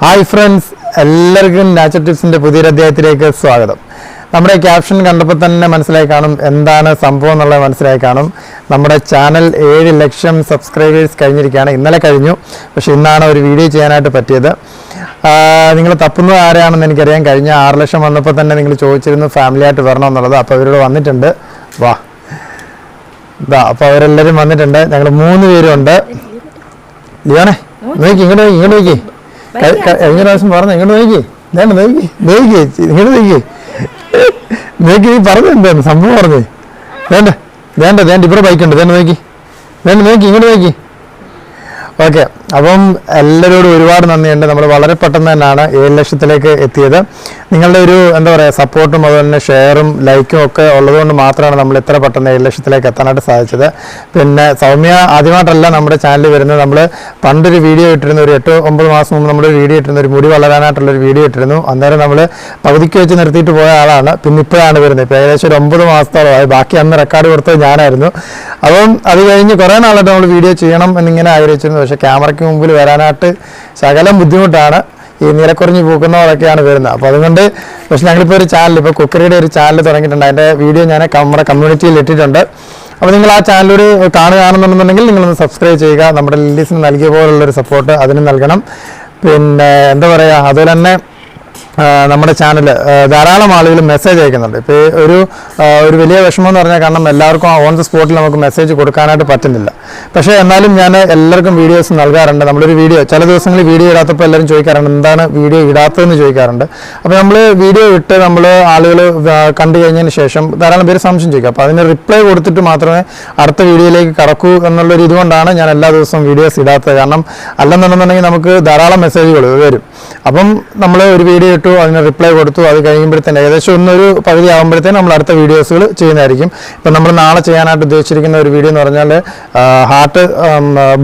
Hi friends എല്ലാവർക്കും natural ടിപ്സിന്റെ പുതിയൊരു അധ്യായത്തിലേക്ക് സ്വാഗതം. നമ്മുടെ ക്യാപ്ഷൻ കണ്ടപ്പോൾ തന്നെ മനസ്സിലായി കാണും എന്താണ് സംഭവം എന്നുള്ളത് മനസ്സിലായി കാണും. നമ്മുടെ ചാനൽ ഏഴ് ലക്ഷം സബ്സ്ക്രൈബേഴ്സ് കഴിഞ്ഞിരിക്കുകയാണ്. ഇന്നലെ കഴിഞ്ഞു പക്ഷെ ഇന്നാണ് ഒരു വീഡിയോ ചെയ്യാനായിട്ട് പറ്റിയത്. നിങ്ങൾ തപ്പുന്നത് ആരെയാണെന്ന് എനിക്കറിയാം. കഴിഞ്ഞ ആറ് ലക്ഷം വന്നപ്പോൾ തന്നെ നിങ്ങൾ ചോദിച്ചിരുന്നു ഫാമിലി ആയിട്ട് വരണം എന്നുള്ളത്. അപ്പോൾ അവരോട് വന്നിട്ടുണ്ട്. വാ. ഇതാ അപ്പോൾ അവരെല്ലാവരും വന്നിട്ടുണ്ട്. ഞങ്ങൾ മൂന്ന് പേരുണ്ട്. ലിയോണേ നോക്കി ഇങ്ങോട്ട് നോക്കി ഇങ്ങോട്ട് നോക്കി. കഴിഞ്ഞ പ്രാവശ്യം പറഞ്ഞു ഇങ്ങോട്ട് നോക്കി വേണ്ട നോക്കി നോക്കി ഇങ്ങോട്ട് നോക്കി നോക്കി നീ പറഞ്ഞു എന്താണ്? സംഭവം പറഞ്ഞേ. വേണ്ട വേണ്ട വേണ്ട. ഇവിടെ ബൈക്ക് ഉണ്ട്. വേണ്ട നോക്കി. വേണ്ട നോക്കി. ഇങ്ങോട്ട് നോക്കി. ഓക്കെ അപ്പം എല്ലാവരോടും ഒരുപാട് നന്ദിയുണ്ട്. നമ്മൾ വളരെ പെട്ടെന്ന് തന്നെയാണ് ഏഴ് ലക്ഷത്തിലേക്ക് എത്തിയത്. നിങ്ങളുടെ ഒരു എന്താ പറയുക സപ്പോർട്ടും അതുപോലെ തന്നെ ഷെയറും ലൈക്കും ഒക്കെ ഉള്ളതുകൊണ്ട് മാത്രമാണ് നമ്മൾ ഇത്ര പെട്ടെന്ന് ഏഴ് ലക്ഷത്തിലേക്ക് എത്താനായിട്ട് സാധിച്ചത്. പിന്നെ സൗമ്യ ആദ്യമായിട്ടല്ല നമ്മുടെ ചാനലിൽ വരുന്നത്. നമ്മൾ പണ്ടൊരു വീഡിയോ ഇട്ടിരുന്നു. ഒരു എട്ട് ഒമ്പത് മാസം മുമ്പ് നമ്മൾ വീഡിയോ ഇട്ടിരുന്നു. ഒരു മുടി വളരാനായിട്ടുള്ളൊരു വീഡിയോ ഇട്ടിരുന്നു. അന്നേരം നമ്മൾ പകുതിക്ക് വെച്ച് നിർത്തിയിട്ട് പോയ ആളാണ്. പിന്നെ ഇപ്പോഴാണ് വരുന്നത്. ഇപ്പോൾ ഏകദേശം ഒരു ഒമ്പത് മാസത്തോളമായി. ബാക്കി അന്ന് റെക്കോർഡ് കൊടുത്തത് ഞാനായിരുന്നു. അപ്പം അത് കഴിഞ്ഞ് കുറേ നാളായിട്ട് നമ്മൾ വീഡിയോ ചെയ്യണം എന്നിങ്ങനെ ആഗ്രഹിച്ചിരുന്നു. പക്ഷേ ക്യാമറയ്ക്ക് മുമ്പിൽ വരാനായിട്ട് ശകലം ബുദ്ധിമുട്ടാണ്. ഈ നിലക്കുറഞ്ഞ് പൂക്കുന്നവരൊക്കെയാണ് വരുന്നത്. അപ്പോൾ അതുകൊണ്ട് പക്ഷെ ഞങ്ങളിപ്പോൾ ഒരു ചാനൽ ഇപ്പോൾ കുക്കറിയുടെ ഒരു ചാനൽ തുടങ്ങിയിട്ടുണ്ട്. അതിന്റെ വീഡിയോ ഞാൻ നമ്മുടെ കമ്മ്യൂണിറ്റിയിൽ ഇട്ടിട്ടുണ്ട്. അപ്പോൾ നിങ്ങൾ ആ ചാനൽ കാണുകയാണെന്നുണ്ടെന്നുണ്ടെങ്കിൽ നിങ്ങളൊന്ന് സബ്സ്ക്രൈബ് ചെയ്യുക. നമ്മുടെ ലില്ലീസിന് നൽകിയ പോലുള്ളൊരു സപ്പോർട്ട് അതിന് നൽകണം. പിന്നെ എന്താ പറയുക അതുപോലെ തന്നെ നമ്മുടെ ചാനൽ ധാരാളം ആളുകൾ മെസ്സേജ് അയക്കുന്നുണ്ട്. ഇപ്പോൾ ഒരു ഒരു വലിയ വിഷമം എന്ന് പറഞ്ഞാൽ കാരണം എല്ലാവർക്കും ഓൺ ദി സ്പോട്ടിൽ നമുക്ക് മെസ്സേജ് കൊടുക്കാനായിട്ട് പറ്റുന്നില്ല. പക്ഷേ എന്നാലും ഞാൻ എല്ലാവർക്കും വീഡിയോസ് നൽകാറുണ്ട്. നമ്മളൊരു വീഡിയോ ചില ദിവസങ്ങളിൽ വീഡിയോ ഇടാത്തപ്പോൾ എല്ലാവരും ചോദിക്കാറുണ്ട് എന്താണ് വീഡിയോ ഇടാത്തതെന്ന് ചോദിക്കാറുണ്ട്? അപ്പോൾ നമ്മൾ വീഡിയോ ഇട്ട് നമ്മൾ ആളുകൾ കണ്ടു കഴിഞ്ഞതിന് ശേഷം ധാരാളം പേര് സംശയം ചോദിക്കും. അപ്പോൾ അതിന് റിപ്ലൈ കൊടുത്തിട്ട് മാത്രമേ അടുത്ത വീഡിയോയിലേക്ക് കടക്കൂ എന്നുള്ളൊരു ഇതുകൊണ്ടാണ് ഞാൻ എല്ലാ ദിവസവും വീഡിയോസ് ഇടാത്തത്. കാരണം അല്ലെന്നുണ്ടെന്നുണ്ടെങ്കിൽ നമുക്ക് ധാരാളം മെസ്സേജുകൾ വരും. അപ്പം നമ്മൾ ഒരു വീഡിയോ ഇട്ടു അതിന് റിപ്ലൈ കൊടുത്തു അത് കഴിയുമ്പോഴത്തേന് ഏകദേശം ഒന്നൊരു പകുതി ആകുമ്പോഴത്തേന് നമ്മൾ അടുത്ത വീഡിയോസുകൾ ചെയ്യുന്നതായിരിക്കും. ഇപ്പം നമ്മൾ നാളെ ചെയ്യാനായിട്ട് ഉദ്ദേശിച്ചിരിക്കുന്ന ഒരു വീഡിയോ എന്ന് പറഞ്ഞാൽ ഹാർട്ട്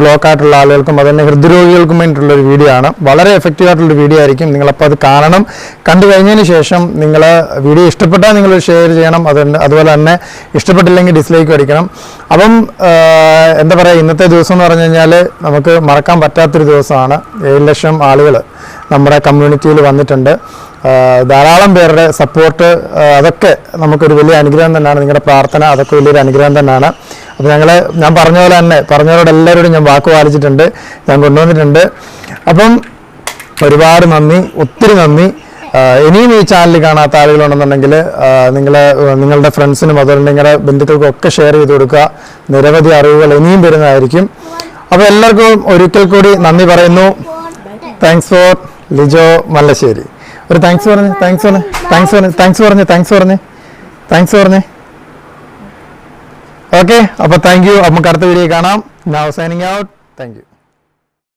ബ്ലോക്ക് ആയിട്ടുള്ള ആളുകൾക്കും അതുതന്നെ ഹൃദ്രോഗികൾക്കും വേണ്ടിയിട്ടുള്ള ഒരു വീഡിയോ ആണ്. വളരെ എഫക്റ്റീവ് ആയിട്ടുള്ള വീഡിയോ ആയിരിക്കും. നിങ്ങളപ്പോൾ അത് കാണണം. കണ്ടു കഴിഞ്ഞതിന് ശേഷം നിങ്ങൾ വീഡിയോ ഇഷ്ടപ്പെട്ടാൽ നിങ്ങൾ ഷെയർ ചെയ്യണം. അത് അതുപോലെ തന്നെ ഇഷ്ടപ്പെട്ടില്ലെങ്കിൽ ഡിസ്ലൈക്ക് അടിക്കണം. അപ്പം എന്താ പറയുക ഇന്നത്തെ ദിവസം എന്ന് പറഞ്ഞു കഴിഞ്ഞാൽ നമുക്ക് മറക്കാൻ പറ്റാത്തൊരു ദിവസമാണ്. ഏഴ് ലക്ഷം ആളുകൾ നമ്മുടെ കമ്മ്യൂണിറ്റിയിൽ വന്നിട്ടുണ്ട്. ധാരാളം പേരുടെ സപ്പോർട്ട് അതൊക്കെ നമുക്കൊരു വലിയ അനുഗ്രഹം തന്നെയാണ്. നിങ്ങളുടെ പ്രാർത്ഥന അതൊക്കെ വലിയൊരു അനുഗ്രഹം തന്നെയാണ്. അപ്പോൾ ഞങ്ങൾ ഞാൻ പറഞ്ഞ പോലെ തന്നെ പറഞ്ഞവരോട് എല്ലാവരോടും ഞാൻ വാക്ക് പാലിച്ചിട്ടുണ്ട്. ഞാൻ കൊണ്ടുവന്നിട്ടുണ്ട്. അപ്പം ഒരുപാട് നന്ദി ഒത്തിരി നന്ദി. ഇനിയും ഈ ചാനൽ കാണാത്ത ആളുകളുണ്ടെന്നുണ്ടെങ്കിൽ നിങ്ങൾ നിങ്ങളുടെ ഫ്രണ്ട്സിനും അതുപോലെ നിങ്ങളുടെ ബന്ധുക്കൾക്കും ഒക്കെ ഷെയർ ചെയ്ത് കൊടുക്കുക. നിരവധി അറിവുകൾ ഇനിയും വരുന്നതായിരിക്കും. അപ്പോൾ എല്ലാവർക്കും ഒരിക്കൽ കൂടി നന്ദി പറയുന്നു. Thanks for Lijo Mallassery. ഒരു താങ്ക്സ് പറഞ്ഞ് താങ്ക്സ് പറഞ്ഞ് താങ്ക്സ് പറഞ്ഞ് താങ്ക്സ് പറഞ്ഞ് താങ്ക്സ് പറഞ്ഞ് താങ്ക്സ് പറഞ്ഞ്. ഓക്കെ അപ്പോൾ താങ്ക് യു നമുക്ക് അടുത്ത വീഡിയോ കാണാം. Now signing out thank you